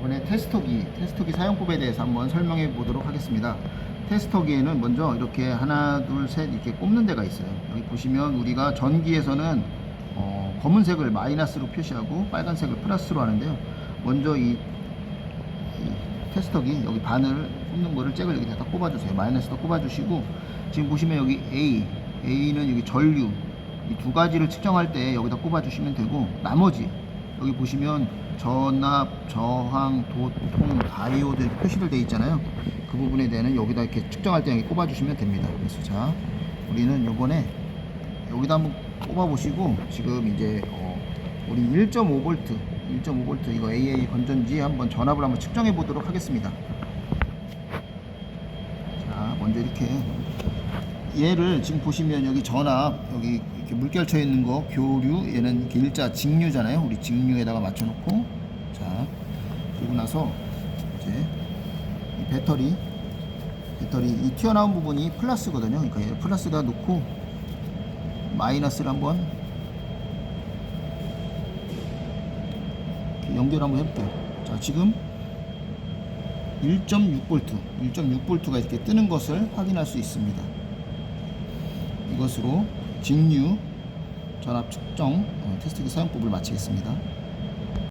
이번에 테스터기, 테스터기 사용법에 대해서 한번 설명해 보도록 하겠습니다. 테스터기에는 먼저 이렇게 하나, 둘, 셋 이렇게 꼽는 데가 있어요. 여기 보시면 우리가 전기에서는 어, 검은색을 마이너스로 표시하고 빨간색을 플러스로 하는데요. 먼저 이, 이 테스터기 여기 바늘 꼽는 거를 잭을 여기다 딱 꼽아주세요. 마이너스도 꼽아주시고 지금 보시면 여기 A, A는 여기 전류 이 두 가지를 측정할 때 여기다 꼽아주시면 되고 나머지 여기 보시면 전압, 저항, 도통, 다이오드 표시들 돼 있잖아요. 그 부분에 대해는 여기다 이렇게 측정할 때 여기 꼽아주시면 됩니다. 그래서 자, 우리는 요번에 여기다 한번 꼽아보시고 지금 이제 어, 우리 1.5V, 1.5V 이거 AA 건전지 한번 전압을 한번 측정해 보도록 하겠습니다. 자, 먼저 이렇게 얘를 지금 보시면 여기 전압 여기 이렇게 물결 쳐 있는 거 교류 얘는 이렇게 일자 직류잖아요. 우리 직류에다가 맞춰 놓고. 자 그리고 나서 이제 이 배터리 배터리 이 튀어나온 부분이 플러스거든요. 그러니까 얘 플러스에다 놓고 마이너스를 한번 연결 한번 해볼게요. 자 지금 1.6V 1.6V가 이렇게 뜨는 것을 확인할 수 있습니다 이것으로 직류 전압 측정 어, 테스트 기 사용법을 마치겠습니다.